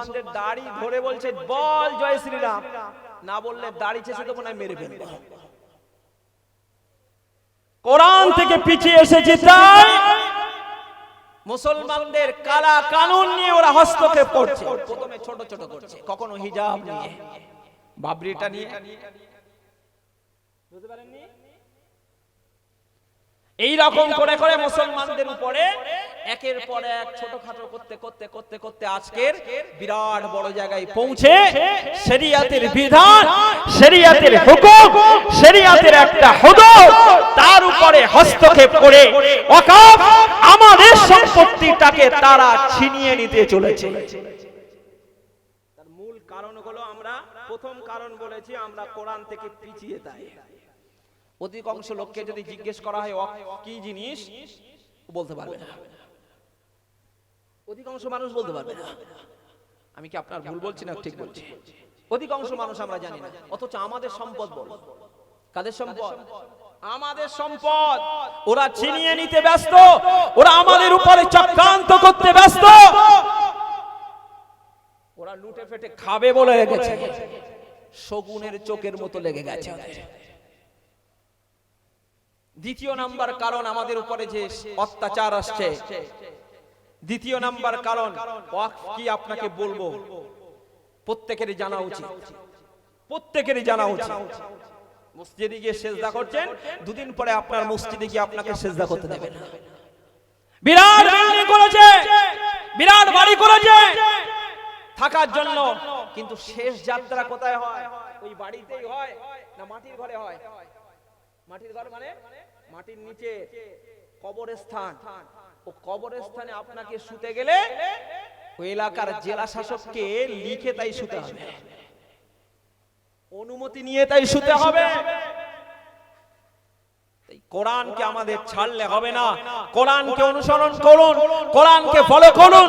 মুসলমানদের দাড়ি ধরে বলছে, বল জয় শ্রীরাম। না বললে দাড়ি চেষে তো মনে মেরে ফেলব। কোরআন থেকে পিছিয়ে এসেছে তাই মুসলমানদের কালা কানুন নিয়ে ওরা হস্তক্ষেপ করছে। প্রথমে ছোট ছোট করছে, কখনো হিজাব নিয়ে। বাবরিটা নিয়ে। বুঝতে পারেননি? এই রকম করে করে মুসলমানদের উপরে একের পর এক ছোটখাটো করতে করতে করতে করতে আজকের বিরাট বড় জায়গায় পৌঁছে শরিয়াতের বিধান শরিয়াতের হুকুম শরিয়াতের একটা হুদুদ তার উপরে হস্তক্ষেপ করে ওয়াকাফ আমাদের সম্পত্তিটাকে তারা ছিনিয়ে নিতে চলেছে। তার মূল কারণ হলো আমরা প্রথম কারণ বলেছি আমরা কোরআন থেকে পিছিয়ে তাই অধিকাংশ লোককে যদি জিজ্ঞেস করা হয় কি জিনিস? বলতে পারবে না। অধিকাংশ মানুষ বলতে পারবে না। আমি কি আপনার ভুল বলছি না ঠিক বলছি? অধিকাংশ মানুষ আমরা জানি না, অথচ আমাদের সম্পদ বল। কাদের সম্পদ? আমাদের সম্পদ। ওরা ছিনিয়ে নিতে ব্যস্ত, ওরা আমাদের উপরে চক্রান্ত করতে ব্যস্ত। ওরা লুটে ফেটে খাবে বলে রেখেছে। শগুনের চোখের মতো লেগে গেছে দ্বিতীয় নাম্বার কারণ আমাদের উপরে যে অত্যাচার আসছে। দ্বিতীয় নাম্বার কারণ কি আপনাকে বলব? প্রত্যেকেরই জানা উচিত। প্রত্যেকেরই জানা উচিত। মসজিদে গিয়ে সেজদা করছেন, দুদিন পরে আপনার মসজিদে গিয়ে আপনাকে সেজদা করতে দেবে না। বিরাট বিল্ডিং করেছে! বিরাট বাড়ি করেছে! থাকার জন্য। কিন্তু শেষ যাত্রা কোথায় হয়? ওই বাড়িতেই হয় না মাটির ঘরে হয়? মাটির ঘর মানে? মাটির নিচে কবরস্থান। ও কবরস্থানে আপনাকে শুতে গেলে ওই এলাকার জেলা শাসককে লিখে তাই শুতে হবে। অনুমতি নিয়ে তাই শুতে হবে। কোরআনকে আমাদের ছাড়লে হবে না। কোরআনকে অনুসরণ করুন, কোরআনকে ফলো করুন।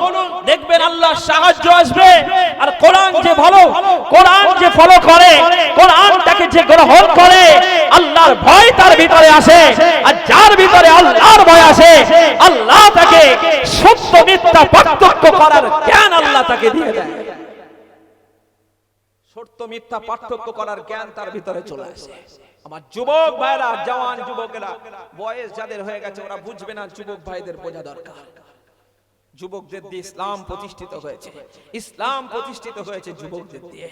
দেখবেন আল্লাহ সাহায্য আসবে। আর কোরআন যে ভালো, কোরআন যে ফলো করে, কোরআনটাকে যে গ্রহণ করে, আল্লাহর ভয় তার ভিতরে আসে। আর যার ভিতরে আল্লাহর ভয় আসে, আল্লাহ তাকে সত্য, মিথ্যা, পার্থক্য করার জ্ঞান আল্লাহ তাকে দিয়ে দেয়। সত্য, মিথ্যা, পার্থক্য করার জ্ঞান তার ভিতরে চলে আসে। আমার যুবক ভাইরা, জওয়ান যুবকেরা, বয়স যাদের হয়ে গেছে, ওরা বুঝবে না যুবক ভাইদের বোঝা দরকার। যুবকদের দিয়ে ইসলাম প্রতিষ্ঠিত হয়েছে। ইসলাম প্রতিষ্ঠিত হয়েছে যুবকদের দিয়ে।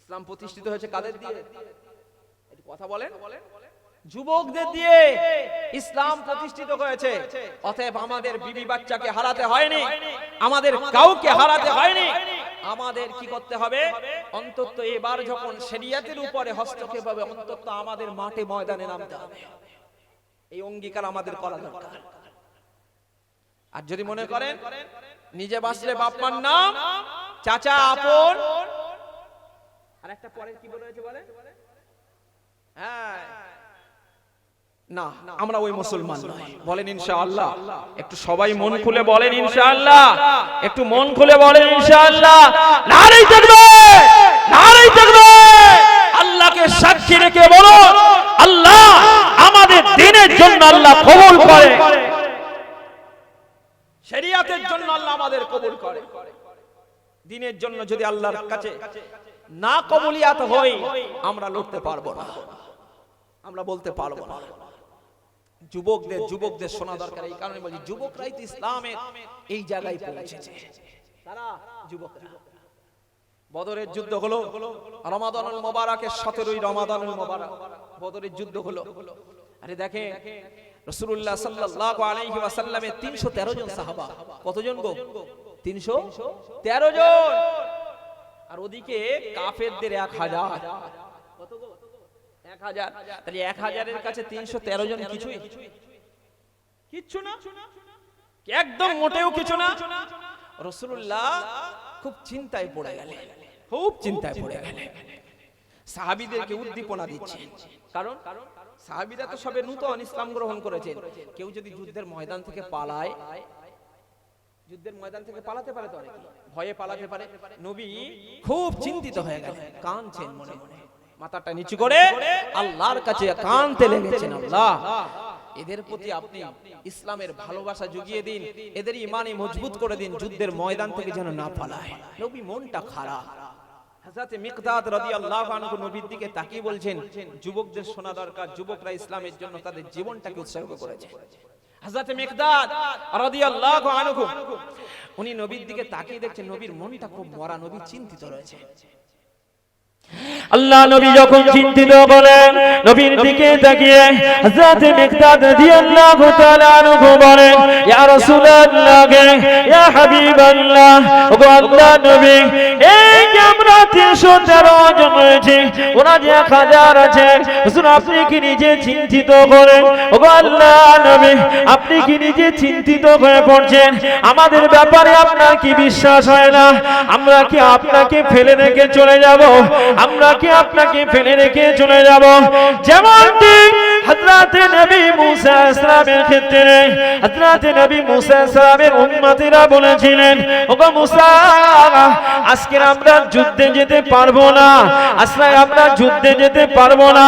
ইসলাম প্রতিষ্ঠিত হয়েছে কাদের দিয়ে? কথা বলেন। যুবকদের দিয়ে ইসলাম প্রতিষ্ঠিত হয়েছে। অতএব আমাদের বিবি বাচ্চাকে হারাতে হয়নি। আমাদের কাউকে হারাতে হয়নি। আমাদের কি করতে হবে? অন্তত এবার যখন শরিয়াতের উপরে হস্তক্ষেপ হবে অন্তত আমাদের মাঠে ময়দানে নামতে হবে। এই অঙ্গীকার আমাদের করা দরকার। আর যদি মনে করেন, নিজে বাঁচলে বাপমার নাম, চাচা আপন। আর একটা পরে কি বলে হ্যাঁ। না আমরা ওই মুসলমান বলেন ইনশাআল্লাহ। একটু সবাই মন খুলে বলেন ইনশাআল্লাহ। একটু মন খুলে বলেন ইনশাআল্লাহ। নারী থাকবে নারী থাকবে। আল্লাহকে সাক্ষী রেখে বলো আল্লাহ আমাদের দিনের জন্য আল্লাহ কবুল করে। শরিয়াতের জন্য আল্লাহ আমাদের কবুল করে। দিনের জন্য যদি আল্লাহর কাছে না কবুলিয়াত হই আমরা লড়তে পারব না। আমরা বলতে পারব না। যুবকদের যুবকদের শোনা দরকার। এই কারণে বলছি যুবকরাই তো ইসলামের এই জায়গায় পৌঁছেছে। তারা যুবকরা। বদরের যুদ্ধ হলো রমাদানুল মোবারকের সতেরোই রমাদানুল মোবারক বদরের যুদ্ধ হলো। আরে দেখে রসুল্লাহ সাল্লাল্লাহু আলাইহি ওয়াসাল্লামের 313 জন সাহাবা। কতজন গো? 313 জন। আর ওদিকে কাফেরদের 1000 কত গো এক হাজার। তাহলে এক হাজারের কাছে তিনশো তেরো জন কিছুই? কিচ্ছু না? একদম মোটেও কিছু না। রসুল্লাহ খুব চিন্তায় পড়ে গেলে খুব চিন্তায় পড়ে গেলে সাহাবিদেরকে উদ্দীপনা দিচ্ছে কারণ সাহাবিরা তো সবে নূতন ইসলাম গ্রহণ করেছেন। কেউ যদি যুদ্ধের ময়দান থেকে পালায় যুদ্ধের ময়দান থেকে পালাতে পারে তো অনেকে ভয়ে পালাতে পারে। নবী খুব চিন্তিত হয়ে গেলেন। মনে। মনে। মাথাটা নিচু করে আল্লাহর কাছে কানতে লেগেছেন আল্লাহ। এদের প্রতি আপনি ইসলামের ভালোবাসা জুগিয়ে দিন। এদের ইমানে মজবুত করে দিন। যুদ্ধের ময়দান থেকে যেন না পালায়। নবী মনটা খারাপ। হযরত মিকদাদ রাদিয়াল্লাহু আনহু নবীর দিকে তাকিয়ে বলছেন যুবকদের শোনা দরকার যুবকরা ইসলামের জন্য তাদের জীবনটাকে উৎসর্গ করেছে। হযরত মিকদাদ রাদিয়াল্লাহু আনহু উনি নবীর দিকে তাকিয়ে দেখছেন নবীর মনটা খুব মরা নবী চিন্তিত রয়েছে। আল্লাহ নবী যখন চিন্তিত বলেন, নবীর দিকে তাকিয়ে হযরত মিকদাদ রাদিয়াল্লাহু তাআলা আনহু বলেন, ইয়া রাসূলুল্লাহ, ইয়া হাবিবাল্লাহ, ওগো আল্লাহ নবী, এই যে আমরা 313 জন রয়েছে, ওরা যে 1000 আছে, হুজুর, আপনি কি নিজে চিন্তিত করেন ওগো আল্লাহ নবী, আপনি কি নিজে চিন্তিত হয়ে পড়ছেন? আমাদের ব্যাপারে আপনার কি বিশ্বাস হয় না? আমরা কি আপনাকে ফেলে রেখে চলে যাব? আমরা কি আপনাকে ফেলে রেখে চলে যাব। যেমনটি হযরত নবী মুসা ইসলামের ক্ষেত্রে হযরত নবী মুসা ইসলামের উম্মতিরা বলেছিলেন, ওগো মুসা, আজকে আমরা যুদ্ধে যেতে পারব না, আজকে আমরা যুদ্ধে যেতে পারব না।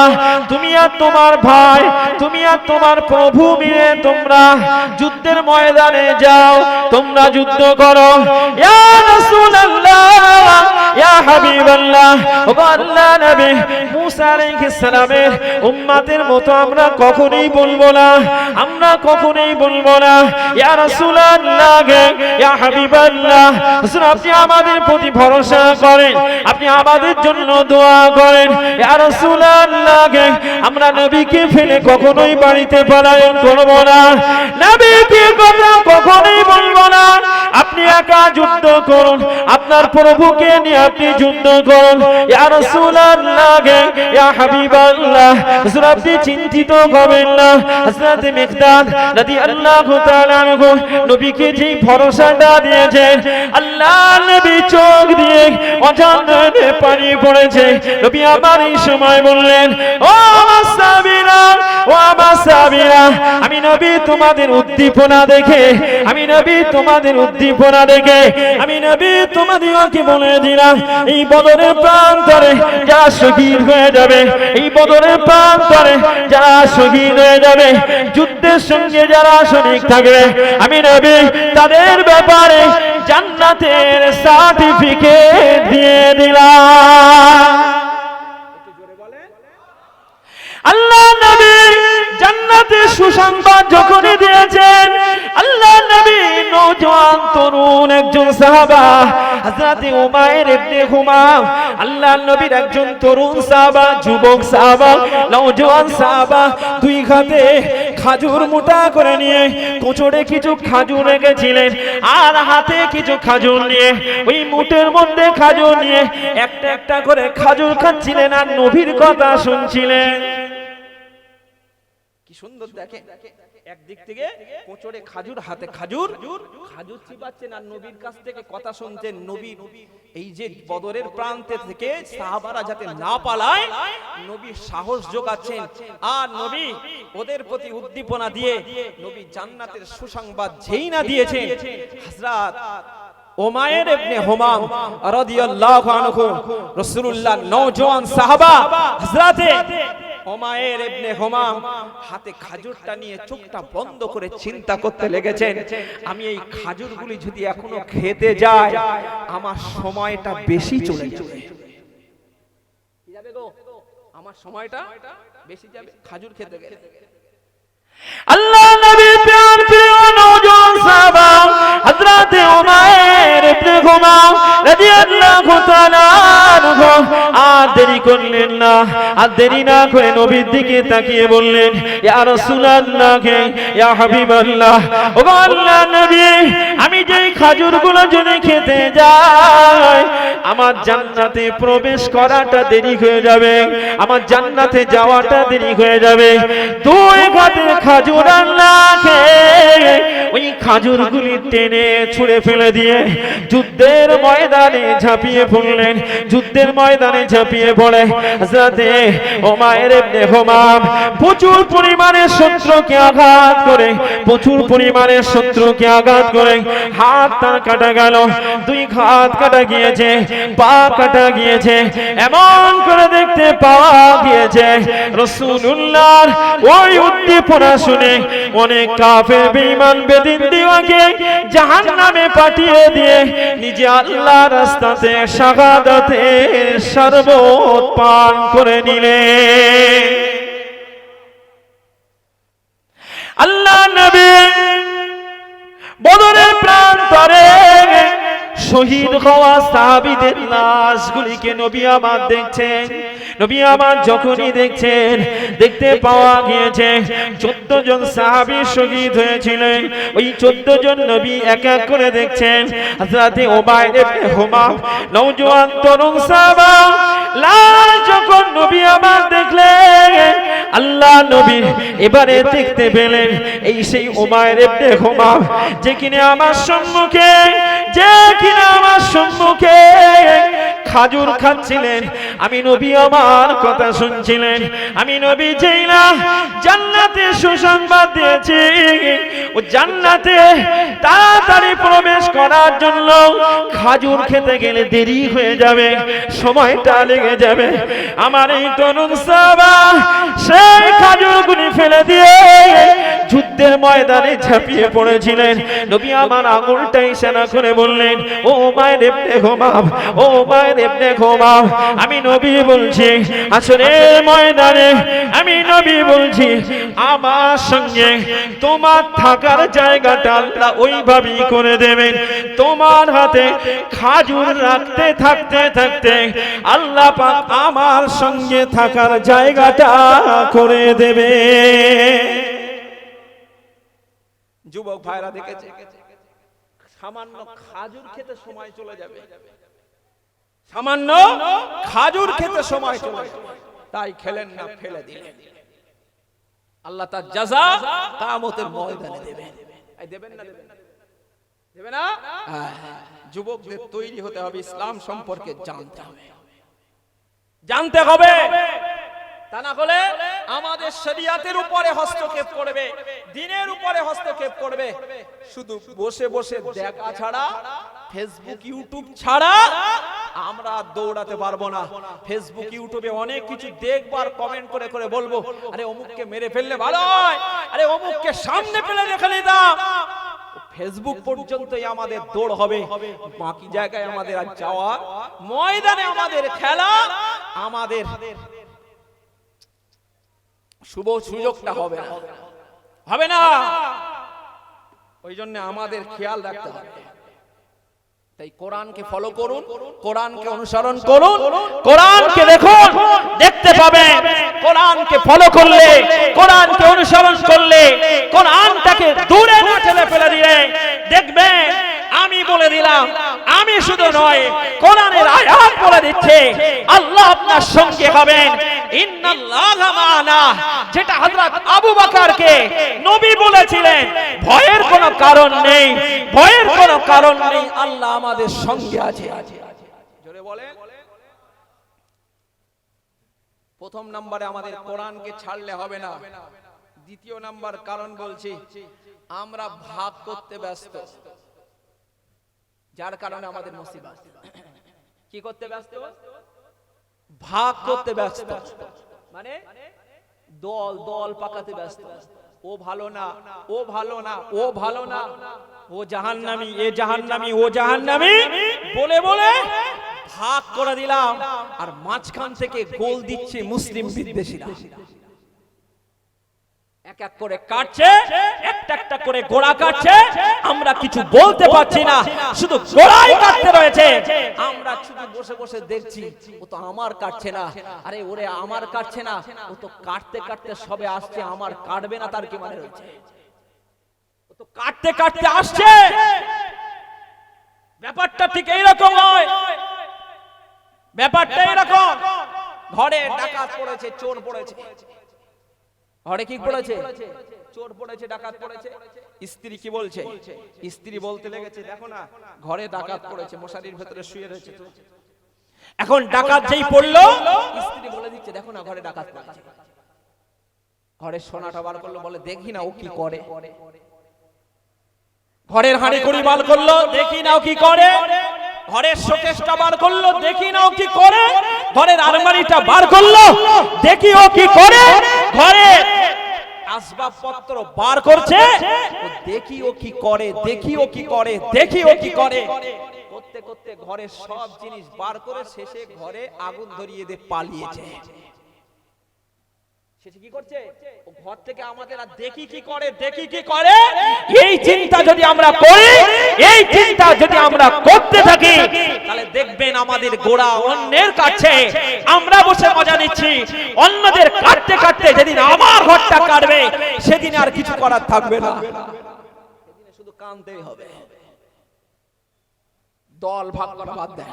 তুমি আর তোমার ভাই, তুমি আর তোমার প্রভু মিলে তোমরা যুদ্ধের ময়দানে যাও, তোমরা যুদ্ধ করো। ইয়া রাসূলুল্লাহ, ইয়া হাবিবাল্লাহ, ওগো আল্লাহ নবী মুসা আলাইহিস সালামের উম্মতের মতো আমরা কখনোই বলব না। আমরা কখনোই বলব না। ইয়া রাসূলুল্লাহ, ইয়া হাবিবাল্লাহ। হুজুর আপনি আমাদের প্রতি ভরসা করেন। আপনি আমাদের জন্য দোয়া করেন। ইয়া রাসূলুল্লাহ, আমরা নবীকে ফেলে কখনোই বাড়িতে পলায়ন করব না। নবীকে কথা কখনোই করুন। আপনার প্রভুকে নিয়ে আপনি যুদ্ধ করুন। ইয়া রাসূলুল্লাহ, ইয়া আপনি চিন্তিত হবেন না। হযরত মিকদাদ রাদিয়াল্লাহু তাআলা নবীকে যে ভরসাটা দিয়েছেন আল্লাহ নবী চোখ দিয়ে অজান্তে পানি পড়েছে। নবী আমার এই সময় বললেন, ও আমার সাবিরা ও আমার সাবিরা আমি নবী তোমাদের উদ্দীপনা দেখে, আমি নবী তোমাদের উদ্দীপনা দেখে আমি নবী, তোমাদেরকে বলে দিলাম, এই বদরের প্রান্তরে যারা শহীদ হয়ে যাবে, এই বদরের প্রান্তরে যারা শহীদ হয়ে যাবে, যুদ্ধের সঙ্গে যারা সৈনিক থাকবে, আমি নবী, তাদের ব্যাপারে জান্নাতের সার্টিফিকেট দিয়ে দিলাম। আল্লাহ নবী জান্নাতে সুসংবাদ যখনই নবী তরুণ একজন সাহাবা উমাইর ইবনে হুমাম আল্লাহ নবীর একজন তরুণ সাহাবা, যুবক সাহাবা সাহাবা, দুই হাতে খাজুর মোটা করে নিয়ে কোচড়ে কিছু খাজুর রেখেছিলেন আর হাতে কিছু খাজুর নিয়ে, ওই মুটের মধ্যে খাজুর নিয়ে একটা একটা করে খাজুর খাচ্ছিলেন আর নবীর কথা শুনছিলেন। কি সুন্দর দেখে। একদিক থেকে কোচড়ে খাজুর হাতে খাজুর খাজুর চিবাচ্ছেন আর নবীর কাছ থেকে কথা শুনছেন নবী। এই যে বদরের প্রান্তে থেকে সাহাবারা যাতে না পালায়, নবী সাহস যোগাচ্ছেন। আর নবী ওদের প্রতি উদ্দীপনা দিয়ে নবী জান্নাতের সুসংবাদ যেই না দিয়েছেন। হযরত ওমায়ের ইবনে হুমাম রাদিয়াল্লাহু আনহু সাহাবা, হযরতে ওমায়ের ইবনে হুমাম হাতে খাজুরটা নিয়ে চোখটা বন্ধ করে চিন্তা করতে লেগেছেন, আমি এই খাজুরগুলি যদি এখনও খেতে যাই, আমার সময়টা বেশি চলে যাবে। আমার সময়টা বেশি যাবে? খাজুর খেতে গেলে। আল্লাহ নবী প্যার প্রিয় নওজোয়ান সাহাবা, হযরত উমাইর ইবনে হুমাম রাদিয়াল্লাহু তাআলা আনহু আর দেরি করলেন না। আর দেরি না করে নবীর দিকে তাকিয়ে বললেন, ইয়া রাসূলুল্লাহ ইয়া হাবিবাল্লাহ ও আল্লাহ নবী, আমি যেই খাজুরগুলো যদি খেতে যাই আমার জান্নাতে প্রবেশ করাটা দেরি হয়ে যাবে, আমার জান্নাতে যাওয়াটা দেরি হয়ে যাবে। দুই ঘাটের খাজুর আল্লাহ খেয়ে ওই খাজুরগুলি টেনে ছুঁড়ে ফেলে দিয়ে যুদ্ধের ময়দানে ঝাঁপিয়ে পড়লেন। যুদ্ধের ময়দানে ঝাঁপিয়ে পড়ে হযরতে ওমায়ের হুমাম। প্রচুর পরিমাণে শত্রুকে আঘাত করে, প্রচুর পরিমাণে শত্রুকে আঘাত করে হাত কাটা গেল দুই হাত কাটা গিয়েছে, পা কাটা গিয়েছে, এমন করে দেখতে পাওয়া গিয়েছে। রসুল্লাহর ওই উদ্দীপনা শুনে অনেক কাফের বেঈমান বেদিন দিওয়াকে জাহান নামে পাঠিয়ে দিয়ে নিজে আল্লাহ রাস্তাতে শাহাদাতের শরবত পান করে নিলেন আল্লাহ নবী বদরের প্রান্তরে শহীদ হওয়া সাহাবীদের লাশগুলিকে নবী আমার দেখছেন। নবী আমার যখনই দেখছেন দেখতে পাওয়া গিয়েছে। চোদ্দ জন সাহাবী শহীদ হয়েছিলেন। ওই চোদ্দ জন নবী এক এক করে দেখছেন। হাজরাতে ওবায়দ ইবনে হুমাম নওজোয়ান তরুণ সাহাবা লাশ যখন নবী আমার দেখলেন আল্লাহ নবী এবারে দেখতে পেলেন এই সেই ওমায়ের ইবনে হুমাম যে কিনা আমার সম্মুখে যে কিনা আমার সম্মুখে। খাজুর খাচ্ছিলেন আমি নবী, আমার কথা শুনছিলেন। আমি নবী না জান্নাতে সুসংবাদ দিয়েছি। ও জান্নাতে তাড়াতাড়ি প্রবেশ করার জন্য খাজুর খেতে গেলে দেরি হয়ে যাবে, সময়টা লেগে যাবে। আমার এই তরুণ সাবা সেই খাজুরগুলি ফেলে দিয়ে যুদ্ধের ময়দানে ঝাঁপিয়ে পড়েছিলেন। নবী আমার আঙুলটা ইশারা করে বললেন, ও মায়ের ঘুমাম ও মায়ের এমনে ঘুমাম আমি নবী বলছি, আসলে ময়দানে আমি নবী বলছি, আমার সঙ্গে তোমার থাকার জায়গাটা আল্লাহ ওইভাবেই করে দেবেন। তোমার হাতে খাজুর রাখতে থাকতে থাকতে আল্লাহ পাক আমার সঙ্গে থাকার জায়গাটা করে দেবে যুবক ভাইরা দেখেছে? সামান্য খাজুর খেতে সময় চলে যাবে। সামান্য খাজুর খেতে সময় চলে তাই খেলেন না ফেলে দিলেন। আল্লাহ তার জাযা কামতের ময়দানে দেবেন। দেবেন না দেবেন? দেবে না? হ্যাঁ, যুবকদের তৈরি হতে হবে ইসলাম সম্পর্কে জানতে হবে। জানতে হবে। তা না হলে আমাদের শরিয়াতের উপরে হস্তক্ষেপ করবে দিনের উপরে হস্তক্ষেপ করবে। শুধু বসে বসে দেখা ছাড়া ফেসবুক ইউটিউব ছাড়া আমরা দৌড়াতে পারব না। ফেসবুক ইউটিউবে অনেক কিছু দেখবার কমেন্ট করে করে বলব, আরে অমুককে মেরে ফেললে ভালো হয়। আরে অমুককে সামনে পেলে রেখে নিতাম ফেসবুক পর্যন্তই আমাদের দৌড় হবে। বাকি জায়গায় আমাদের আর যাওয়া, ময়দানে আমাদের খেলা, আমাদের শুভ সুযোগটা হবে না। হবে না। ওই জন্য আমাদের খেয়াল রাখতে হবে। তাই কোরআনকে ফলো করুন কোরআনকে অনুসরণ করুন কোরআনকে দেখুন দেখতে পাবেন কোরআনকে ফলো করলে কোরআনকে অনুসরণ করলে কোরআনটাকে দূরে না ঠেলে ফেলে দিলে দেখবেন আমি বলে দিলাম আমি শুধু নয় কোরআনের আয়াত বলে দিচ্ছে আল্লাহ আপনার সঙ্গে হবেন। যেটা হযরত আবু বকরকে নবী বলেছিলেন। ভয়ের কোনো কারণ নেই ভয়ের কোনো কারণ নেই আল্লাহ আমাদের সঙ্গে আছে। জোরে বলেন। প্রথম নম্বরে আমাদের কোরআনকে ছাড়লে হবে না। দ্বিতীয় নাম্বার কারণ বলছি আমরা ভাগ করতে ব্যস্ত। যার কারণে আমাদের মুসিবত। কি করতে ব্যস্ত? ভাগ করতে ব্যস্ত। মানে? দল দল পাকাতে ব্যস্ত। ও ভালো না ও ভালো না ও ভালো না। ও জাহান্নামী এ জাহান্নামী ও জাহান্নামী বলে বলে ভাগ করে দিলাম। আর মাঝখান থেকে গোল দিচ্ছে মুসলিম বিদ্বেষীরা। এক এক করে কাটছে একটা একটা করে গোড়া কাটছে আমরা কিছু বলতে পারছি না শুধু গোড়াই কাটতে রয়েছে। আমরা শুধু বসে বসে দেখছি ও তো আমার কাটছে না। আরে ওরে আমার কাটছে না। ও তো কাটতে কাটতে সবে আসছে আমার কাটবে না তার কি মানে রয়েছে? ও তো কাটতে কাটতে আসছে। ব্যাপারটা ঠিক এইরকম হয় ব্যাপারটা এরকম ঘরে ডাকাত পড়েছে চোর পড়েছে। ঘরে কি পড়েছে চোর পড়েছে ডাকাত পড়েছে। স্ত্রী কি বলছে? স্ত্রী বলতে লেগেছে দেখো না ঘরে ডাকাত পড়েছে মশারির ভেতরে শুয়ে রয়েছে তো। এখন ডাকাত যেই পড়ল স্ত্রী বলে দিচ্ছে দেখো না ঘরে ডাকাত পড়েছে। ঘরে সোনাটা বার করল বলে দেখি না ও কি করে। ঘরের হাঁড়ি কুড়ি বার করল দেখি না ও কি করে। ঘরের শোকেসটা বার করল, দেখি না ও কি করে। ঘরের আলমারিটা বার করল, দেখি ও কি করে। ঘরে আসবাবপত্র বার করছে দেখি ও কি করে, দেখি ও কি করে, দেখি ও কি করে। করতে করতে ঘরের সব জিনিস বার করে শেষে ঘরে আগুন ধরিয়ে দিয়ে পালিয়েছে। শেষে কি করছে? ও ঘর থেকে আমাদের আর দেখি কি করে দেখি কি করে? এই চিন্তা যদি আমরা করি এই চিন্তা যদি আমরা করতে থাকি তাহলে দেখবেন আমাদের গোড়া অন্যের কাছে আমরা বসে মজা নিচ্ছি। অন্যদের কাটতে কাটতে যেদিন আমার ঘরটা কাটবে সেদিন আর কিছু করার থাকবে না। সেদিনে শুধু কানতেই হবে। দল ভাগ করা বাদ দেয়।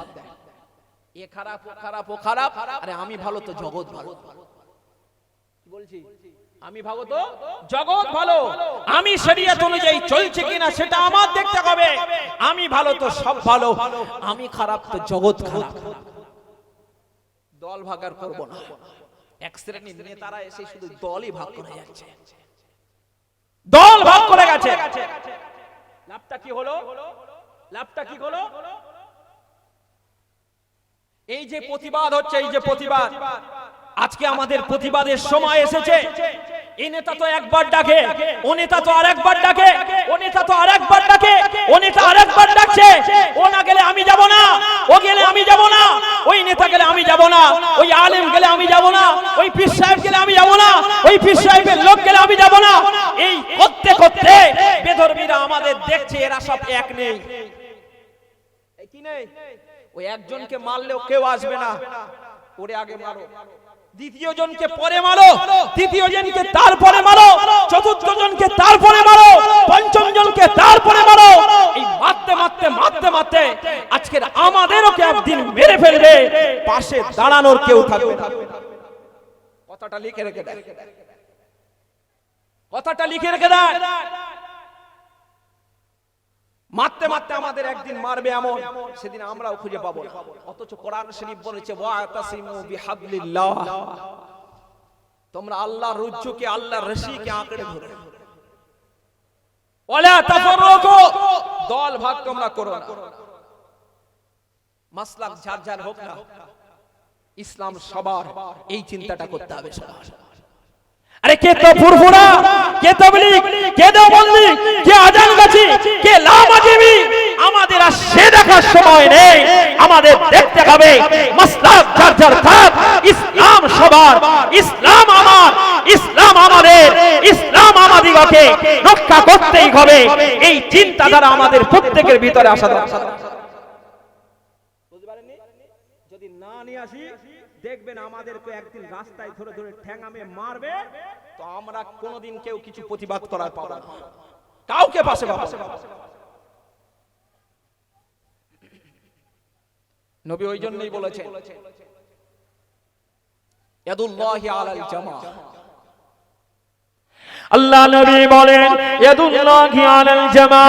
এ খারাপ ও খারাপ ও খারাপ। আরে আমি ভালো তো জগৎ ভালো। বলছি আমি ভালো তো জগৎ ভালো আমি শরীয়ত অনুযায়ী চলছে কিনা সেটা আমার দেখতে হবে। আমি ভালো তো সব ভালো আমি খারাপ তো জগৎ খারাপ। দল ভাগার করব না। এক শ্রেণির নেতারা এসে শুধু দলই ভাগ করে যাচ্ছে। দল ভাগ করে গেছে। লাভটা কি হলো? লাভটা কি হলো? এই যে প্রতিবাদ হচ্ছে এই যে প্রতিবাদ। আজকে আমাদের প্রতিবাদের সময় এসেছে। এই নেতা তো একবার ডাকে ও নেতা তো আরেকবার ডাকে ও নেতা তো আরেকবার ডাকে ও নেতা আরেকবার ডাকছে। ও না গেলে আমি যাব না ও গেলে আমি যাব না ওই নেতা গেলে আমি যাব না ওই আলেম গেলে আমি যাব না ওই পীর সাহেব গেলে আমি যাব না ওই পীর সাহেবের লোক গেলে আমি যাব না। এই করতে করতে বেধর্মীরা আমাদের দেখছে এরা সব এক নেই। কি নেই? ওই একজনকে মারলেও কেউ আসবে না। ওরে আগে মারো। দ্বিতীয় জনকে পরে মারো। তৃতীয় জনকে তারপরে মারো। চতুর্থ জনকে তারপরে মারো। পঞ্চম জনকে তারপরে মারো। এই মারতে মারতে মারতে মারতে আজকের আমাদেরও কে একদিন মেরে ফেলবে। পাশে দাঁড়ানোর কেউ থাকবে কথাটা লিখে রেখে দেয়। কথাটা লিখে রেখে দেয়। মারতে মারতে আমাদের একদিন মারবে এমন, সেদিন আমরাও খুঁজে পাবো অথচ কোরআন শরীফ বলেছে তোমরা আল্লাহর রুজ্জুকে, আল্লাহর রশিকে আঁকড়ে ধরো। দল ভাগ তোমরা করো মাসলাক ঝাড় হোক না, ইসলাম সবার, এই চিন্তাটা করতে হবে সবার। আরে কে তো ফুরফুরা? কে তাবলীগ কে দেওবন্দি? কে আজান গাছি কে লামাজিবি? আমাদের আর সে দেখার সময় নেই। আমাদের দেখতে হবে মাসলাক যার যার থাক ইসলাম সবার। ইসলাম আমার। ইসলাম আমাদের। ইসলাম আমাদিগকে রক্ষা করতেই হবে। এই চিন্তাধারা আমাদের প্রত্যেকের ভিতরে আসা দরকার। যদি না নিয়ে আসি দেখবেন আমাদেরকে একদিন রাস্তায় ধরে ধরে ঠ্যাঙামে মারবে তো আমরা কোনোদিন কেউ কিছু প্রতিবাদ করার পাবো না। কাউকে পাশে পাবো না। নবী ওই জন্যই বলেছেন ইয়াদুল্লাহি আলাল জামা। আল্লাহ নবী বলেন ইয়াদুল্লাহি আলাল জামা।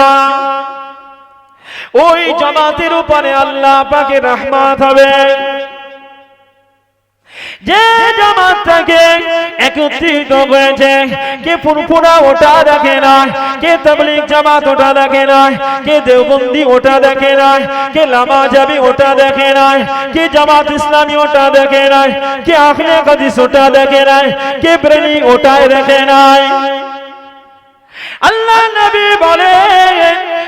ওই জামাতের উপরে আল্লাহ পাকের রহমত হবে। যে জামাতটাকে একত্রিত হয়েছে। কে ফুরফুরা ওটা দেখে না, কে তাবলিগ জামাত ওটা দেখে না, কে দেওবন্দি ওটা দেখে না, কে লামা যাবি ওটা দেখে না, কে জামাত ইসলামী ওটা দেখে না, কে আখলে কাদিস ওটা দেখে না, কে প্রেমী ওটাই দেখে নাই আল্লাহ নবী বলে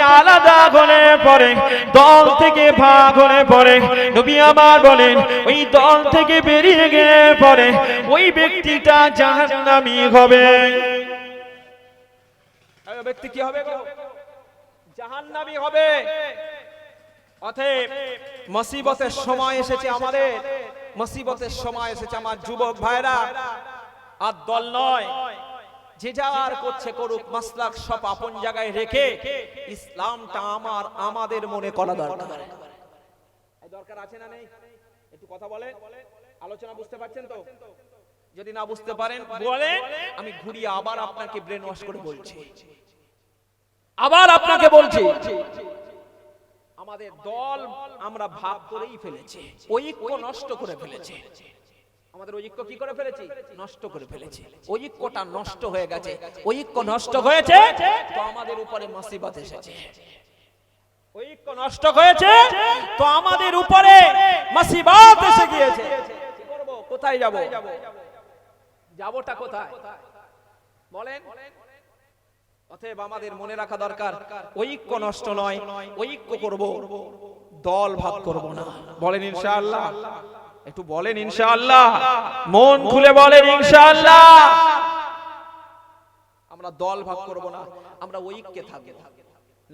আলাদা হলে পরে দল থেকে ভাগ হলে পরে নবী আমার বলেন, ওই দল থেকে বেরিয়ে গেলে পরে ওই ব্যক্তিটা জাহান্নামী হবে। ব্যক্তি কি হবে জাহান্নামী হবে। অতএব মুসিবতের সময় এসেছে আমাদের। মুসিবতের সময় এসেছে আমার যুবক ভাইরা। আর দল নয়। যে যার করছে করুক, মাসলাক সব আপন জায়গায় রেখে ইসলামটা আমার, আমাদের মনে করা দরকার। দরকার আছে না নেই? একটু কথা বলে আলোচনা বুঝতে পারছেন তো? যদি না বুঝতে পারেন বলে আমি ঘুরিয়ে আবার আপনাকে ব্রেন ওয়াশ করে বলছি। আবার আপনাকে বলছি। আমাদের দল আমরা ভাগ করেই ফেলেছি, ঐক্য নষ্ট করে ফেলেছে। আমাদের ঐক্য কি করে ফেলেছি? নষ্ট করে ফেলেছি। ঐক্যটা নষ্ট হয়ে গেছে। ঐক্য নষ্ট হয়েছে? তো আমাদের উপরে মুসিবত এসেছে। ঐক্য নষ্ট হয়েছে? তো আমাদের উপরে মুসিবত এসে গিয়েছে। কি করব? কোথায় যাব? যাবোটা কোথায়? বলেন। অতএব আমাদের মনে রাখা দরকার ঐক্য নষ্ট নয় ঐক্য করব। দল ভাগ করব না। বলেন ইনশাআল্লাহ। একটু বলেন ইনশাআল্লাহ। মন খুলে বলেন ইনশাআল্লাহ। আমরা দল ভাগ করব না, আমরা ঐক্যে থাকব।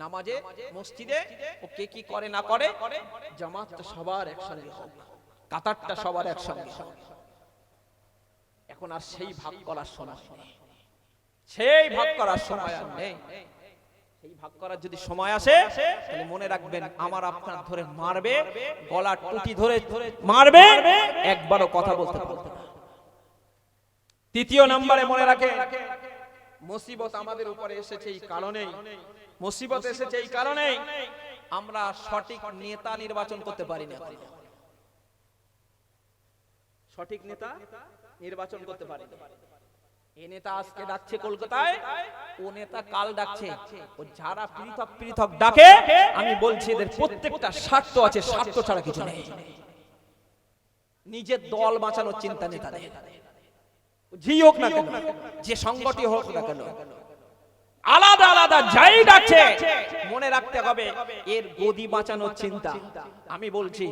নামাজে, মসজিদে ও কে কি করে না করে, জামাতটা সবার একসঙ্গে হোক, কাতারটা সবার একসঙ্গে হোক। এখন আর সেই ভাগ করার সময় সেই ভাগ করার সময় আর নেই। সেই ভাগ করার যদি সময় আসে, তাহলে মনে রাখবেন আমার আপনার ধরে মারবে গলার টুটি ধরে মারবে, একবারও কথা বলতে তৃতীয় নম্বরে মনে রাখে, মুসিবত আমাদের উপরে এসেছে এই কারণেই। মুসিবত এসেছে এই কারণেই আমরা সঠিক নেতা নির্বাচন করতে পারি না। সঠিক নেতা নির্বাচন করতে পারি না। এ নেতা আজকে ডাকছে কলকাতায় ও নেতা কাল ডাকছে। ও যারা পৃথক পৃথক ডাকে আমি বলছি এদের প্রত্যেকটা স্বার্থ আছে স্বার্থ ছাড়া কিছু নেই। নিজের দল বাঁচানোর চিন্তা নেই তাদের। হোক না কেন যে সংগঠি হোক না কেন। আলাদা আলাদা যাই ডাকছে মনে রাখতে হবে এর গদি বাঁচানোর চিন্তা। আমি বলছি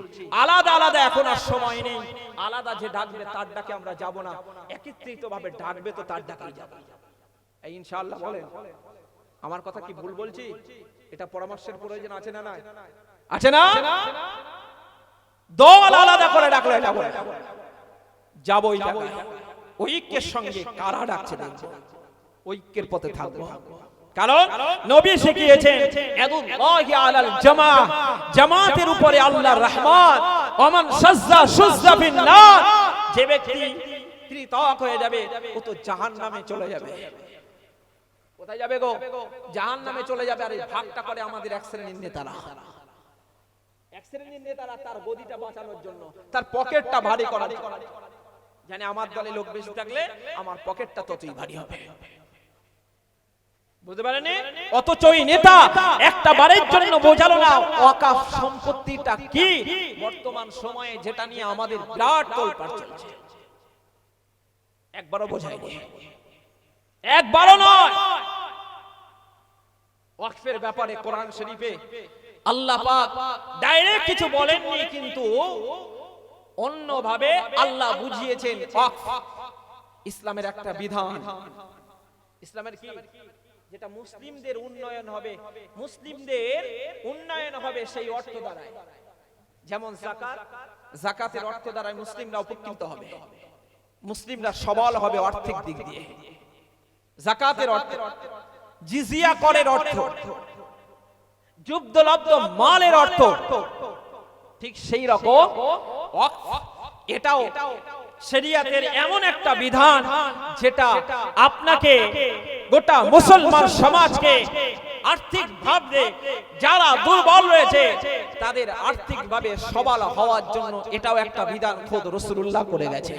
আলাদা আলাদা এখন আর সময় নেই। আলাদা যে ডাকবে তার ডাকে আমরা যাব না। একত্রিত ভাবে ডাকবে তো তার ডাকেই যাব। এই ইনশাআল্লাহ বলেন। আমার কথা কি ভুল বলছি? এটা পরামর্শের প্রয়োজন আছে না নাই? আছে না দল আলাদা করে ডাকলে যাব যাবই যাবই ঐক্যের সঙ্গে কারা ডাকছে? দেখব। ঐক্যের পথে থাকব। কারণ নবী শিখিয়েছেন ইয়াদুল্লাহি আলাল জামা জামাতের উপরে আল্লাহর রহমত। ওমান সাজ্জা সুজ্জা ফিন নার। যে ব্যক্তি ত্রিতক হয়ে যাবে ও তো জাহান্নামে চলে যাবে। কোথায় যাবে গো? জাহান্নামে চলে যাবে। আর এই ভাগটা করে আমাদের এক শ্রেণির নেতারা। এক শ্রেণির নেতারা তার গদিটা বাঁচানোর জন্য তার পকেটটা ভারী করার জানে আমার দলে লোক বেশি থাকলে আমার পকেটটা ততই ভারী হবে। বুঝতে পারেন অথচ ওই নেতা একটা বারের জন্য বোঝালো না ওয়াকাফ সম্পত্তিটা কি? বর্তমান সময়ে যেটা নিয়ে আমাদের বিরাট তোলপাড় চলছে। একবারও বোঝায়নি। একবারও নয়। ওয়াকফের ব্যাপারে কোরআন শরীফে আল্লাহ পাক ডাইরেক্ট কিছু বলেননি কিন্তু অন্যভাবে আল্লাহ বুঝিয়েছেন ওয়াকফ। ইসলামের একটা বিধান। ইসলামের কি? যেটা মুসলিমদের উন্নয়ন হবে, মুসলিমদের উন্নয়ন হবে সেই অর্থ দ্বারায়। যেমন জাকাত জাকাতের অর্থ দ্বারায় মুসলিমরা উপকৃত হবে। মুসলিমরা সবল হবে আর্থিক দিক দিয়ে। জাকাতের অর্থ, জিজিয়া করের অর্থ, যুদ্ধলব্ধ মালের অর্থ। ঠিক সেই রকম এটাও শরিয়াতের এমন একটা বিধান যেটা আপনাকে গোটা মুসলমান সমাজকে আর্থিক ভাবে যারা দুর্বল রয়েছে তাদের আর্থিক ভাবে সবল হওয়ার জন্য এটাও একটা বিধান খোদ রসুল্লাহ করে গেছে